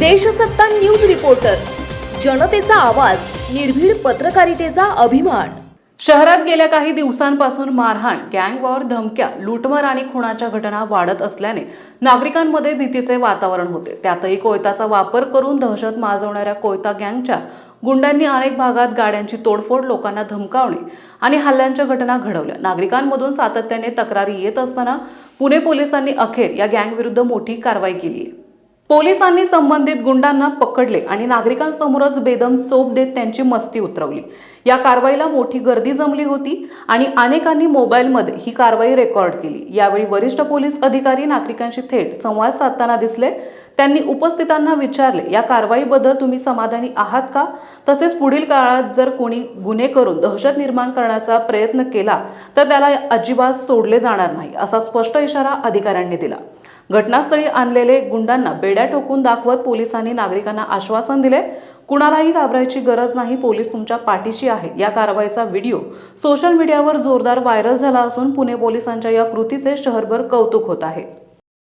Deshsatta news reporter. जनतेचा आवाज निर्भीड पत्रकारितेचा अभिमान. शहरात गेल्या काही दिवसांपासून मारहाण गँगवर धमक्या लूटमार आणि खुणाच्या घटना वाढत असल्याने नागरिकांमध्ये भीतीचे वातावरण होते. त्यातही कोयताचा वापर करून दहशत माजवणाऱ्या कोयता गँगच्या गुंडांनी अनेक भागात गाड्यांची तोडफोड लोकांना धमकावणे आणि हल्ल्यांच्या घटना घडवल्या. नागरिकांमधून सातत्याने तक्रारी येत असताना पुणे पोलिसांनी अखेर या गँगविरुद्ध मोठी कारवाई केली आहे पोलिसांनी संबंधित गुंडांना पकडले आणि नागरिकांसमोरच बेदम चोप देत त्यांची मस्ती उतरवली. या कारवाईला मोठी गर्दी जमली होती आणि अनेकांनी मोबाईलमध्ये ही कारवाई रेकॉर्ड केली. यावेळी वरिष्ठ पोलीस अधिकारी नागरिकांशी थेट संवाद साधताना दिसले. त्यांनी उपस्थितांना विचारले या कारवाईबद्दल तुम्ही समाधानी आहात का? तसेच पुढील काळात जर कोणी गुन्हे करून दहशत निर्माण करण्याचा प्रयत्न केला तर त्याला अजिबात सोडले जाणार नाही असा स्पष्ट इशारा अधिकाऱ्यांनी दिला. घटनास्थळी आणलेले गुंडांना बेड्या ठोकून दाखवत पोलिसांनी नागरिकांना आश्वासन दिले. कुणालाही घाबरायची गरज नाही पोलीस तुमच्या पाठीशी आहेत. या कारवाईचा व्हिडिओ सोशल मीडियावर जोरदार व्हायरल झाला असून पुणे पोलिसांच्या या कृतीचे शहरभर कौतुक होत आहे.